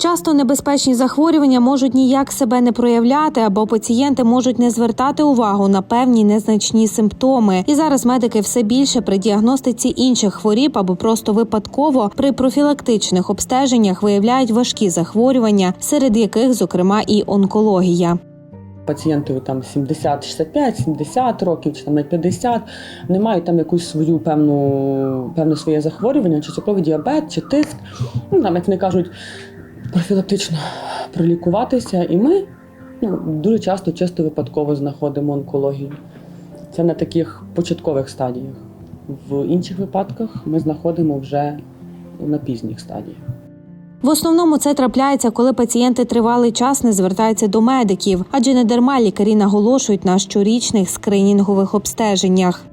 Часто небезпечні захворювання можуть ніяк себе не проявляти, або пацієнти можуть не звертати увагу на певні незначні симптоми. І зараз медики все більше при діагностиці інших хворіб або просто випадково при профілактичних обстеженнях виявляють важкі захворювання, серед яких, зокрема, і онкологія. Пацієнтові там 70, 65, 70 років чи там навіть 50, вони мають там якусь свою певну, певне своє захворювання, чи цукровий діабет, чи тиск. Ну, там, як вони кажуть, профілактично пролікуватися. І ми ну, дуже часто чисто випадково знаходимо онкологію. Це на таких початкових стадіях. В інших випадках ми знаходимо вже на пізніх стадіях. В основному це трапляється, коли пацієнти тривалий час не звертаються до медиків, адже не дарма лікарі наголошують на щорічних скринінгових обстеженнях.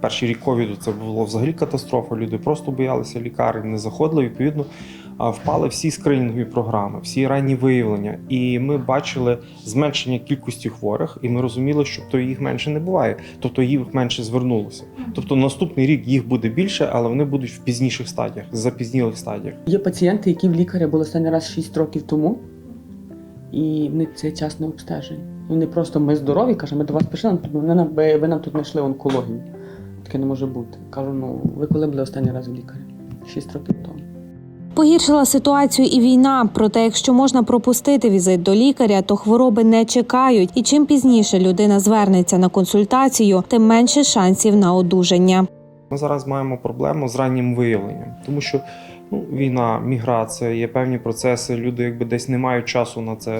Перший рік ковіду це було взагалі катастрофа. Люди просто боялися лікарень, не заходили. Відповідно, впали всі скринінгові програми, всі ранні виявлення. І ми бачили зменшення кількості хворих, і ми розуміли, що то їх менше не буває, тобто їх менше звернулося. Тобто наступний рік їх буде більше, але вони будуть в пізніших стадіях, запізнілих стадіях. Є пацієнти, які в лікаря були останній раз 6 років тому, і вони цей час не обстежені. Вони просто ми здорові, каже, ми до вас прийшли, ви нам, ви, ви нам тут знайшли онкологію. Таке не може бути. Кажу, ну ви коли були останній раз в лікарі? 6 років тому. Погіршила ситуацію і війна. Проте, якщо можна пропустити візит до лікаря, то хвороби не чекають. І чим пізніше людина звернеться на консультацію, тим менше шансів на одужання. Ми зараз маємо проблему з раннім виявленням, тому що ну, війна, міграція, є певні процеси. Люди якби десь не мають часу на це,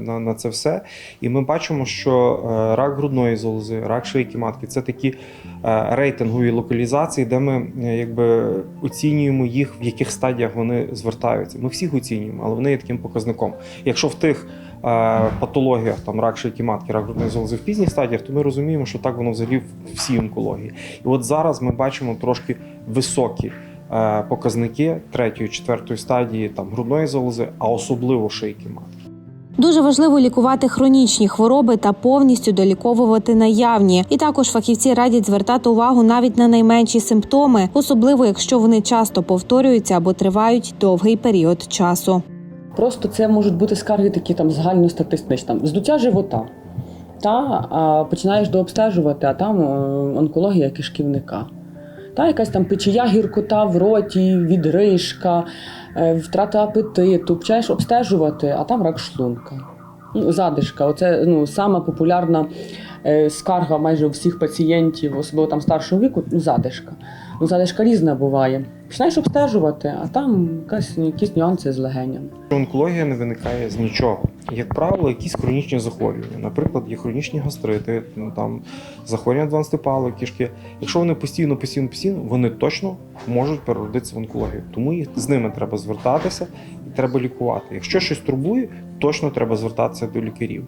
на, на це все. І ми бачимо, що е, рак грудної залози, рак шийки матки це такі е, рейтингові локалізації, де ми е, якби оцінюємо їх, в яких стадіях вони звертаються. Ми всіх оцінюємо, але вони є таким показником. Якщо в тих патологіях, там рак шийки матки, рак грудної залози в пізніх стадіях, то ми розуміємо, що так воно взагалі в всій онкології. І от зараз ми бачимо трошки високі показники третьої, четвертої стадії там грудної залози, а особливо шийки матки. Дуже важливо лікувати хронічні хвороби та повністю доліковувати наявні. І також фахівці радять звертати увагу навіть на найменші симптоми, особливо якщо вони часто повторюються або тривають довгий період часу. Просто це можуть бути скарги такі там загальностатистичні, там здуття живота. Та, а починаєш дообстежувати, а там е, онкологія кишківника. Та, якась там печія гіркота в роті, відрижка, е, втрата апетиту. Починаєш обстежувати, а там рак шлунка. Ну, задишка. Оце ну, сама популярна е, скарга майже у всіх пацієнтів, особливо там старшого віку, ну, задишка. Ну, задишка різна буває. Починаєш обстежувати, а там якась, якісь нюанси з легенями. Онкологія не виникає з нічого. Як правило, якісь хронічні захворювання. Наприклад, є хронічні гастрити, ну, там захворювання 12 палої кишки. Якщо вони постійно, постійно, постійно, вони точно можуть переродитися в онкологію. Тому їх з ними треба звертатися і треба лікувати. Якщо щось турбує, точно треба звертатися до лікарів.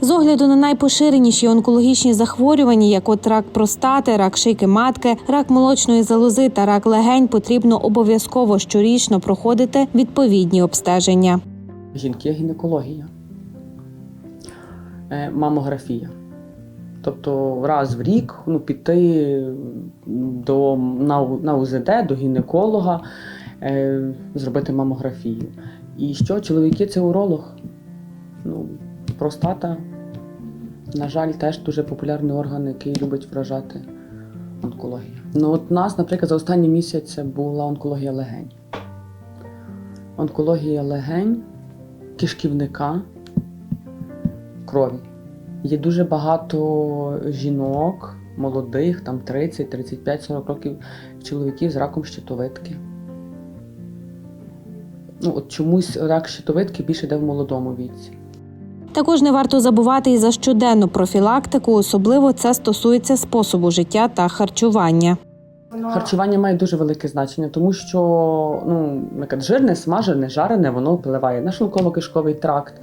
З огляду на найпоширеніші онкологічні захворювання, як от рак простати, рак шийки матки, рак молочної залози та рак легень, потрібно обов'язково щорічно проходити відповідні обстеження. Жінки гінекологія, Е, мамографія. Тобто раз в рік ну, піти до, на, на УЗД до гінеколога, е, зробити мамографію. І що, чоловіки це уролог. Ну, простата, на жаль, теж дуже популярний орган, який любить вражати онкологія. Ну, от у нас, наприклад, за останній місяць це була онкологія легень. Онкологія легень кишківника, крові. Є дуже багато жінок, молодих, там 30, 35, 40 років, чоловіків з раком щитовидки. Ну, от чомусь рак щитовидки більше йде в молодому віці. Також не варто забувати і за щоденну профілактику, особливо це стосується способу життя та харчування. Харчування має дуже велике значення, тому що ну, жирне, смажене, жарене, воно впливає на шлунково-кишковий тракт,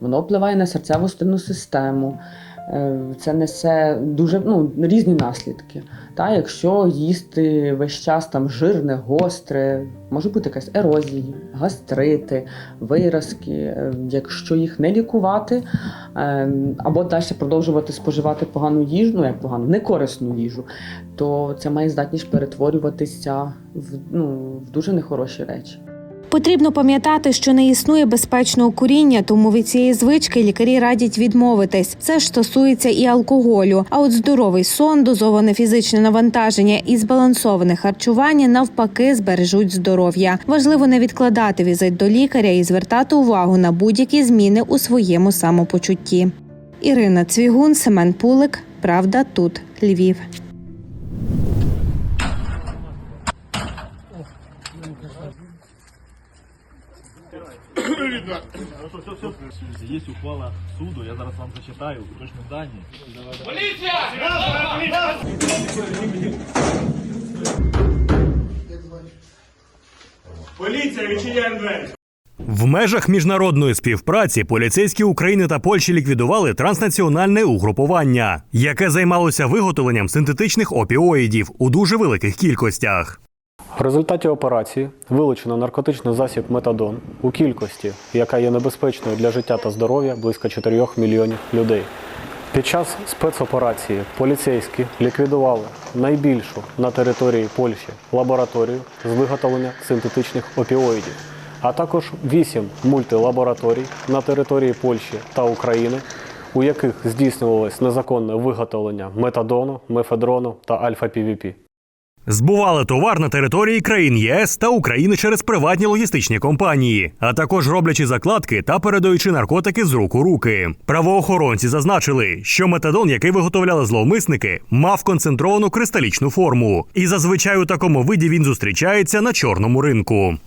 воно впливає на серцево-стинну систему. Е, Це несе дуже ну, різні наслідки. Та, якщо їсти весь час там жирне, гостре, може бути якась ерозія, гастрити, виразки. Е, Якщо їх не лікувати, е, або далі продовжувати споживати погану їжу, ну як погану, некорисну їжу, то це має здатність перетворюватися в, ну, в дуже нехороші речі. Потрібно пам'ятати, що не існує безпечного куріння, тому від цієї звички лікарі радять відмовитись. Це ж стосується і алкоголю. А от здоровий сон, дозоване фізичне навантаження і збалансоване харчування навпаки збережуть здоров'я. Важливо не відкладати візит до лікаря і звертати увагу на будь-які зміни у своєму самопочутті. Ірина Цвігун, Семен Пулик. Правда, тут Львів. Є ухвала суду, я зараз вам зачитаю точні дані. Поліція, відчиняємо двері. В межах міжнародної співпраці поліцейські України та Польщі ліквідували транснаціональне угрупування, яке займалося виготовленням синтетичних опіоїдів у дуже великих кількостях. В результаті операції вилучено наркотичний засіб метадон у кількості, яка є небезпечною для життя та здоров'я близько 4 мільйонів людей. Під час спецоперації поліцейські ліквідували найбільшу на території Польщі лабораторію з виготовлення синтетичних опіоїдів, а також 8 мультилабораторій на території Польщі та України, у яких здійснювалось незаконне виготовлення метадону, мефедрону та альфа-півіпі. Збували товар на території країн ЄС та України через приватні логістичні компанії, а також роблячи закладки та передаючи наркотики з рук у руки. Правоохоронці зазначили, що метадон, який виготовляли зловмисники, мав концентровану кристалічну форму, і зазвичай у такому виді він зустрічається на чорному ринку.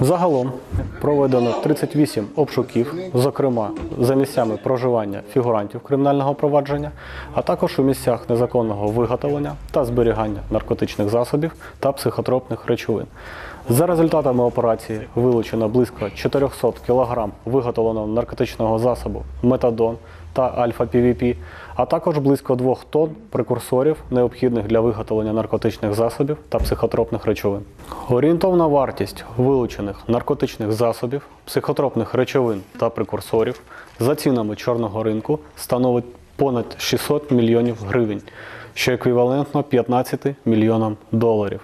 Загалом проведено 38 обшуків, зокрема за місцями проживання фігурантів кримінального провадження, а також у місцях незаконного виготовлення та зберігання наркотичних засобів та психотропних речовин. За результатами операції вилучено близько 400 кг виготовленого наркотичного засобу метадон та альфа-півіпі, а також близько 2 тонн прекурсорів, необхідних для виготовлення наркотичних засобів та психотропних речовин. Орієнтовна вартість вилучених наркотичних засобів, психотропних речовин та прекурсорів за цінами чорного ринку становить понад 600 мільйонів гривень, що еквівалентно 15 мільйонам доларів.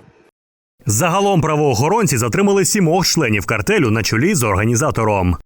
Загалом правоохоронці затримали сімох членів картелю на чолі з організатором.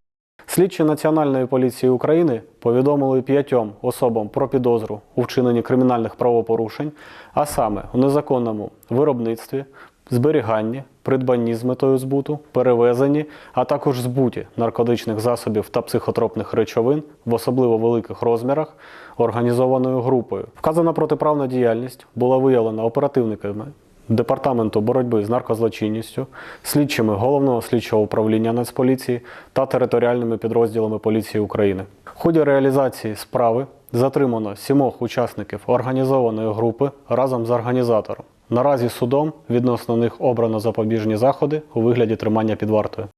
Слідчі Національної поліції України повідомили п'ятьом особам про підозру у вчиненні кримінальних правопорушень, а саме у незаконному виробництві, зберіганні, придбанні з метою збуту, перевезенні, а також збуті наркотичних засобів та психотропних речовин в особливо великих розмірах організованою групою. Вказана протиправна діяльність була виявлена оперативниками Департаменту боротьби з наркозлочинністю, слідчими Головного слідчого управління Нацполіції та територіальними підрозділами поліції України. В ході реалізації справи затримано сімох учасників організованої групи разом з організатором. Наразі судом відносно них обрано запобіжні заходи у вигляді тримання під вартою.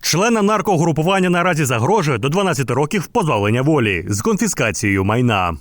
Членам наркогрупування наразі загрожує до 12 років позбавлення волі з конфіскацією майна.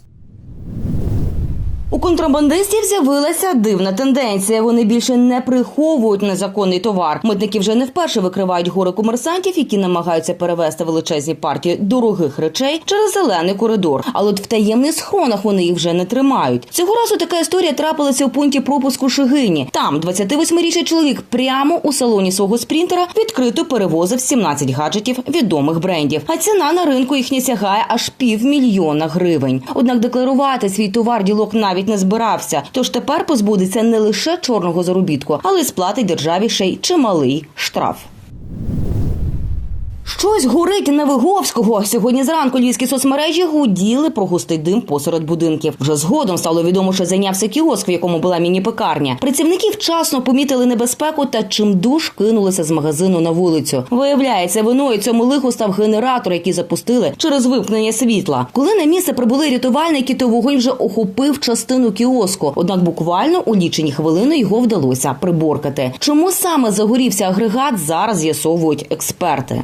У контрабандистів з'явилася дивна тенденція. Вони більше не приховують незаконний товар. Митники вже не вперше викривають гори комерсантів, які намагаються перевезти величезні партії дорогих речей через зелений коридор. Але от в таємних схронах вони їх вже не тримають. Цього разу така історія трапилася у пункті пропуску Шигині. Там 28-річний чоловік прямо у салоні свого спринтера відкрито перевозив 17 гаджетів відомих брендів. А ціна на ринку їхня сягає аж півмільйона гривень. Однак декларувати свій товар ділок навіть не збирався. Тож тепер позбудеться не лише чорного заробітку, але й сплатить державі ще й чималий штраф. Щось горить на Виговського. Сьогодні зранку львівські соцмережі гуділи про густий дим посеред будинків. Вже згодом стало відомо, що зайнявся кіоск, в якому була міні-пекарня. Працівники вчасно помітили небезпеку та чимдуж кинулися з магазину на вулицю. Виявляється, виною цьому лиху став генератор, який запустили через вимкнення світла. Коли на місце прибули рятувальники, то вогонь вже охопив частину кіоску. Однак буквально у лічені хвилини його вдалося приборкати. Чому саме загорівся агрегат, зараз з'ясовують експерти.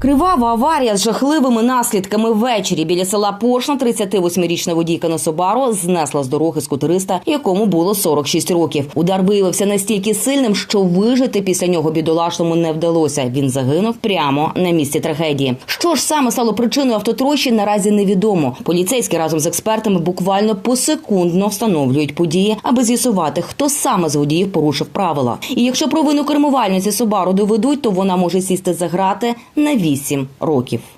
Кривава аварія з жахливими наслідками ввечері біля села Поршна 38-річна водійка Нособаро знесла з дороги скутериста, якому було 46 років. Удар виявився настільки сильним, що вижити після нього бідолашному не вдалося. Він загинув прямо на місці трагедії. Що ж саме стало причиною автотрощі, наразі невідомо. Поліцейські разом з експертами буквально посекундно встановлюють події, аби з'ясувати, хто саме з водіїв порушив правила. І якщо провину кермувальниці Собару доведуть, то вона може сісти за грати на 8 років.